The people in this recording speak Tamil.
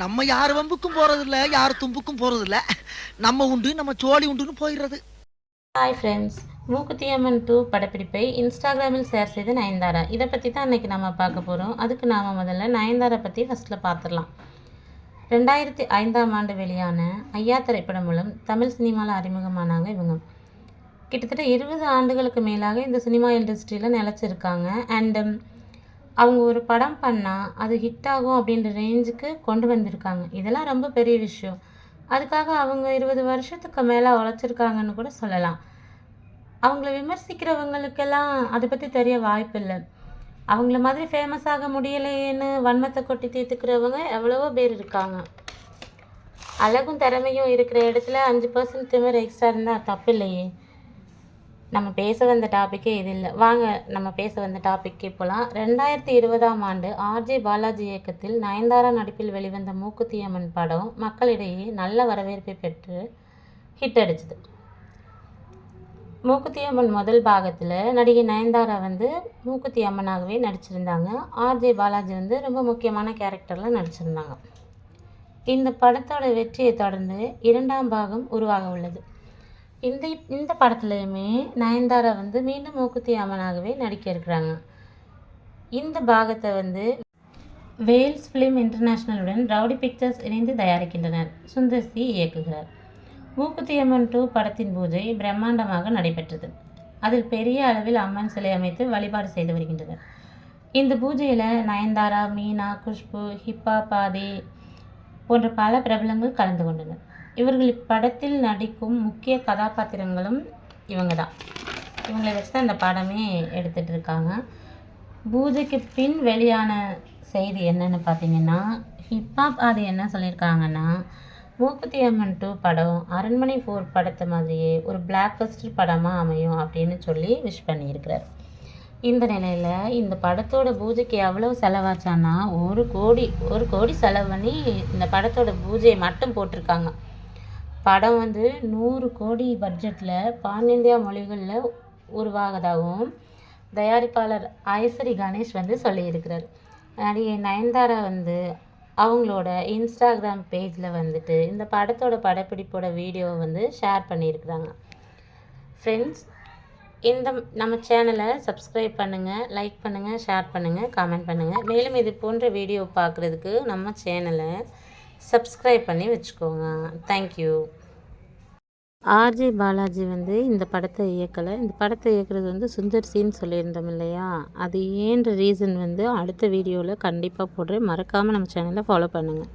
நம்ம யார் வம்புக்கும் போறது இல்ல யார் தும்புக்கும் போறது இல்ல நம்ம உண்டு நம்ம சோழி உண்டுன்னு போயிடுறது. Hi friends Mookuthi Amman two படப்பிடிப்பை இன்ஸ்டாகிராமில் ஷேர் செய்த நயன்தாரா. இதை பற்றி தான் இன்றைக்கி நம்ம பார்க்க போகிறோம் அதுக்கு நாம் முதல்ல நயன்தாரா பற்றி ஃபஸ்ட்டில் பார்த்துடலாம். ரெண்டாயிரத்தி ஐந்தாம் ஆண்டு வெளியான ஐயா திரைப்படம் மூலம் தமிழ் சினிமாவில் அறிமுகமானாங்க இவங்க. கிட்டத்தட்ட இருபது ஆண்டுகளுக்கு மேலாக இந்த சினிமா இண்டஸ்ட்ரியில் நிலச்சிருக்காங்க. அண்டு அவங்க ஒரு படம் பண்ணால் அது ஹிட் ஆகும் அப்படின்ற ரேஞ்சுக்கு கொண்டு வந்திருக்காங்க. இதெல்லாம் ரொம்ப பெரிய விஷயம். அதுக்காக அவங்க இருபது வருஷத்துக்கு மேலே உழைச்சிருக்காங்கன்னு கூட சொல்லலாம். அவங்கள விமர்சிக்கிறவங்களுக்கெல்லாம் அதை பற்றி தெரிய வாய்ப்பில்லை அவங்கள மாதிரி ஃபேமஸ் ஆக முடியலையேன்னு வன்மத்தை கொட்டி தீர்த்துக்கிறவங்க எவ்வளவோ பேர் இருக்காங்க. அழகும் திறமையும் இருக்கிற இடத்துல அஞ்சு பர்சன்ட் திமிர் எக்ஸ்ட்ரா இருந்தால் தப்பு இல்லையே நம்ம பேச வந்த டாப்பிக்கே இது இல்லை. வாங்க நம்ம பேச வந்த டாப்பிக்கே போகலாம் ரெண்டாயிரத்தி இருபதாம் ஆண்டு ஆர்ஜே பாலாஜி இயக்கத்தில் நயன்தாரா நடிப்பில் வெளிவந்த மூக்குத்தி அம்மன் படம் மக்களிடையே நல்ல வரவேற்பை பெற்று ஹிட் அடிச்சுது. மூக்குத்தி அம்மன் முதல் பாகத்தில் நடிகை நயன்தாரா வந்து மூக்குத்தி அம்மனாகவே நடிச்சிருந்தாங்க ஆர்ஜே பாலாஜி வந்து ரொம்ப முக்கியமான கேரக்டரில் நடிச்சிருந்தாங்க. இந்த படத்தோட வெற்றியை தொடர்ந்து இரண்டாம் பாகம் உருவாக உள்ளது. இந்த இந்த படத்துலையுமே நயன்தாரா வந்து மீண்டும் மூக்குத்தி அம்மனாகவே நடிக்க இருக்கிறாங்க. இந்த பாகத்தை வந்து வேல்ஸ் ஃபிலிம் இன்டர்நேஷ்னலுடன் ரவுடி பிக்சர்ஸ் இணைந்து தயாரிக்கின்றனர். சுந்தர் சி இயக்குகிறார். மூக்குத்தி அம்மன் டூ படத்தின் பூஜை பிரம்மாண்டமாக நடைபெற்றது. அதில் பெரிய அளவில் அம்மன் சிலை அமைத்து வழிபாடு செய்து வருகின்றனர். இந்த பூஜையில் நயன்தாரா மீனா குஷ்பு ஹிப்பா பாதி போன்ற பல பிரபலங்கள் கலந்து கொண்டனர். இவர்கள் இப்படத்தில் நடிக்கும் முக்கிய கதாபாத்திரங்களும் இவங்க தான் இவங்களை வச்சு தான் இந்த படமே எடுத்துகிட்டு இருக்காங்க. பூஜைக்கு பின் வெளியான செய்தி என்னென்னு பார்த்தீங்கன்னா ஹிப்ஹாப் அது என்ன சொல்லியிருக்காங்கன்னா மூக்குத்தி அம்மன் டூ படம் அரண்மனை ஃபோர் படத்தை மாதிரியே ஒரு பிளாக் பஸ்டர் படமாக அமையும் அப்படின்னு சொல்லி விஷ் பண்ணியிருக்கிறார். இந்த நிலையில் இந்த படத்தோட பூஜைக்கு எவ்வளோ செலவாச்சான்னா ஒரு கோடி ஒரு கோடி செலவு பண்ணி இந்த படத்தோட பூஜையை மட்டும் போட்டிருக்காங்க. படம் வந்து நூறு கோடி பட்ஜெட்டில் பான்-இந்தியா மொழிகளில் உருவாகதாகவும் தயாரிப்பாளர் ஐசரி கணேஷ் வந்து சொல்லியிருக்கிறார். நடிகை நயன்தாரா வந்து அவங்களோட இன்ஸ்டாகிராம் பேஜில் வந்துட்டு இந்த படத்தோட படப்பிடிப்போட வீடியோவை வந்து ஷேர் பண்ணியிருக்கிறாங்க. ஃப்ரெண்ட்ஸ் இந்த நம்ம சேனலை சப்ஸ்கிரைப் பண்ணுங்கள் லைக் பண்ணுங்கள் ஷேர் பண்ணுங்கள் கமெண்ட் பண்ணுங்கள் மேலும் இது போன்ற வீடியோ பார்க்குறதுக்கு நம்ம சேனலை சப்ஸ்கிரைப் பண்ணி வச்சுக்கோங்க. தேங்க்யூ ஆர்ஜே பாலாஜி வந்து இந்த படத்தை இயக்கலை. இந்த படத்தை இயக்குறது வந்து சுந்தர் சின்னு சொல்லியிருந்தோம் இல்லையா? அது ஏன்ற ரீசன் வந்து அடுத்த வீடியோவில் கண்டிப்பாக போடுறேன். மறக்காமல் நம்ம சேனலை ஃபாலோ பண்ணுங்கள்